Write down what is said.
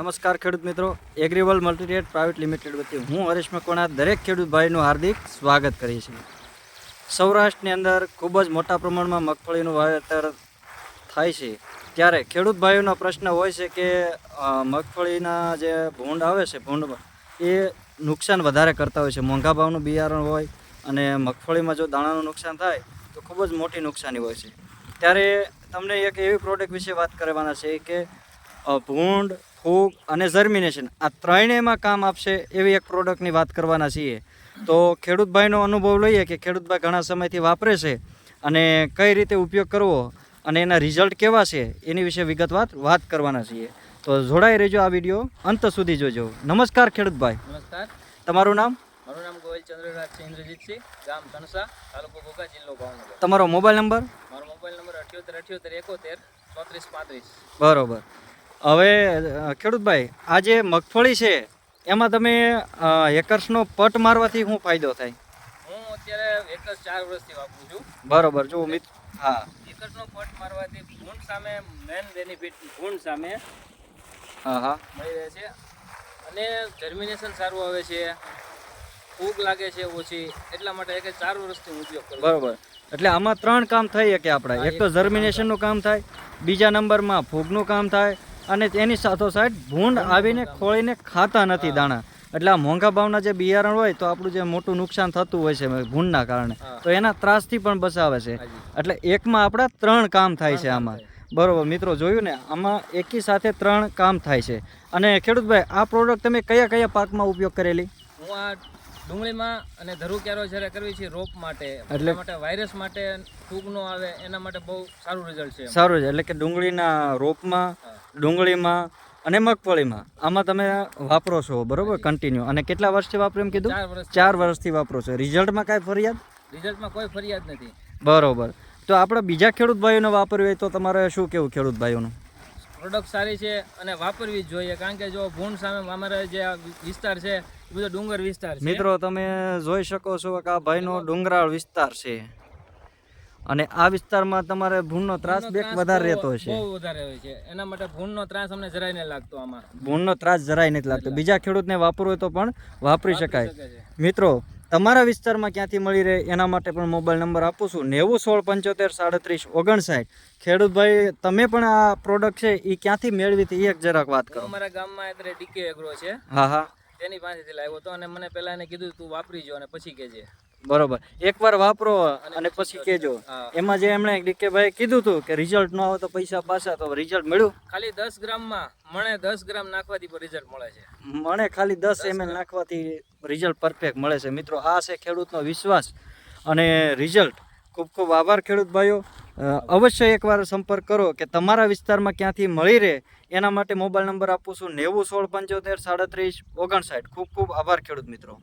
નમસ્કાર ખેડૂત મિત્રો એગ્રીવલ મલ્ટીરેટ પ્રાઇવેટ લિમિટેડ વતી હું હરેશ મકવાણા દરેક ખેડૂત ભાઈનું હાર્દિક સ્વાગત કરીએ છીએ. સૌરાષ્ટ્રની અંદર ખૂબ જ મોટા પ્રમાણમાં મગફળીનું વાવેતર થાય છે. ત્યારે ખેડૂત ભાઈઓનો પ્રશ્ન હોય છે કે મગફળીના જે ભૂંડ આવે છે ભૂંડ એ નુકસાન વધારે કરતા હોય છે. મોંઘા ભાવનું બિયારણ હોય અને મગફળીમાં જો દાણાનું નુકસાન થાય, તો ખૂબ જ મોટી નુકસાની હોય છે. ત્યારે તમને એક એવી પ્રોડક્ટ વિશે વાત કરવાના છે કે ભૂંડ ફૂગ અને જર્મિનેશન આ ત્રણેયમાં કામ આપશે એવી એક પ્રોડક્ટની વાત કરવાના છીએ. તો ખેડૂતભાઈનો અનુભવ લઈએ કે ખેડૂતભાઈ ઘણા સમયથી વાપરે છે અને કઈ રીતે ઉપયોગ કરવો અને એના રિઝલ્ટ કેવા છે એની વિશે વિગતવાર વાત કરવાના છીએ. તો જોડાઈ રહેજો આ વીડિયો અંત સુધી જોજો. નમસ્કાર ખેડૂતભાઈ. નમસ્કાર. તમારું નામ? મારું નામ ગોયલ ચંદ્રરાજ છે ઇન્દ્રજીતસિંહ ગામ ધનસા તાલુકો ગોગા જિલ્લો ભાવનગર. તમારો મોબાઈલ નંબર? મારો મોબાઈલ નંબર અઠ્યોતેર અઠ્યોતેર એકોતેર ચોત્રીસ પાંત્રીસ. બરોબર. હવે ખેડૂતભાઈ આ જે મગફળી છે એમાં તમે હેકર્સનો પટ મારવાથી શું ફાયદો થાય? હું અત્યારે હેકર્સ ચાર વર્ષથી વાપરું છું. બરોબર જો મિત્ર હા. હેકર્સનો પટ મારવાથી ભૂંડ સામે મેન બેનિફિટ ભૂંડ સામે હા હા. મળી રહે છે. અને જર્મિનેશન સારું આવે છે. ફૂગ લાગે છે ઓછી એટલા માટે એક ચાર વર્ષથી હું ઉપયોગ કરું બરોબર. એટલે આમાં ત્રણ કામ થઈ શકે આપણે. એક તો જર્મિનેશનનું કામ થાય બીજા નંબરમાં ફૂગનું કામ થાય અને એની સાથોસાથ ભૂંડ આવીને ખોળીને ખાતા નથી દાણા. એટલે આ મોંઘા ભાવના જે બિયારણ હોય તો આપણું જે મોટું નુકસાન થતું હોય છે ભૂંડના કારણે તો એના ત્રાસથી પણ બચાવે છે. એટલે એકમાં આપણા ત્રણ કામ થાય છે આમાં. બરોબર મિત્રો જોયું ને? આમાં એકી સાથે ત્રણ કામ થાય છે. અને ખેડૂતભાઈ આ પ્રોડક્ટ તમે કયા કયા પાકમાં ઉપયોગ કરેલી? હું આ ડુંગળીમાં અને ધરુ ક્યારો જ્યારે કરવી છે રોપ માટે એટલે- માટે વાયરસ માટે ફૂગ નો આવે એના માટે બહુ સારું રિઝલ્ટ છે સારું છે. એટલે કે ડુંગળીના રોપમાં. ડુંગળીમાં અને મગફળીમાં. આમાં તમે વાપરો છો બરોબર? કન્ટિન્યુ અને કેટલા વર્ષથી વાપરો એમ કીધું? ચાર વર્ષથી. વાપરો છો. રિઝલ્ટમાં કાંઈ ફરિયાદ? રિઝલ્ટમાં કોઈ ફરિયાદ નથી. બરોબર. તો આપણે બીજા ખેડૂત ભાઈઓને વાપરવી હોય તો તમારે શું કેવું ખેડૂત ભાઈઓનું? પ્રોડક્ટ સારી છે અને વાપરવી જ જોઈએ. કારણ કે જો ભૂંડ સામે અમારા જે વિસ્તાર છે એ બધો ડુંગર વિસ્તાર છે. મિત્રો તમે જોઈ શકો છો કે આ ભાઈનો ડુંગરાળ વિસ્તાર છે. અને આ વિસ્તારમાં તમારે ભૂનનો ત્રાસ બેક વધારે રહેતો હશે બહુ વધારે હોય છે. એના માટે ભૂણનો ત્રાસ અમને જરાય નહીં લાગતો આમાં. ભૂનનો ત્રાસ જરાય નથી લાગતો. બીજા ખેડૂતને વાપરવો તો પણ વાપરી શકાય. મિત્રો તમારા વિસ્તારમાં ક્યાંથી મળી રહે એના માટે પણ મોબાઈલ નંબર આપું છું. નેવું સોળ પંચોતેર સાડત્રીસ ઓગણસાઠ. ખેડૂતભાઈ તમે પણ આ પ્રોડક્ટ છે એ ક્યાંથી મેળવી હતી? એક જરાક વાત કરો. અમારા ગામમાં ડીકે એગ્રો છે. હા હા. તેની પાસેથી લાવ્યો હતો અને મને પહેલા એને કીધું તું વાપરી જો અને પછી કેજે બરોબર. એકવાર વાપરો અને પછી કહેજો. એમાં જે એમણે ડીકે ભાઈ કીધું હતું કે રિઝલ્ટ ન આવે તો પૈસા પાછા તો રિઝલ્ટ મળ્યું? ખાલી દસ ગ્રામમાં મણે દસ ગ્રામ નાખવાથી પણ રિઝલ્ટ મળે છે. મને ખાલી દસ એમએલ નાખવાથી રિઝલ્ટ પરફેક્ટ મળે છે. મિત્રો આ છે ખેડૂતનો વિશ્વાસ અને રિઝલ્ટ ખૂબ ખૂબ આભાર ખેડૂત ભાઈઓ. અવશ્ય એકવાર સંપર્ક કરો કે તમારા વિસ્તારમાં ક્યાંથી મળી રહે, એના માટે મોબાઈલ નંબર આપું છું નેવું સોળ પંચોતેર સાડત્રીસ ઓગણસાઠ. ખૂબ ખૂબ આભાર ખેડૂત મિત્રો.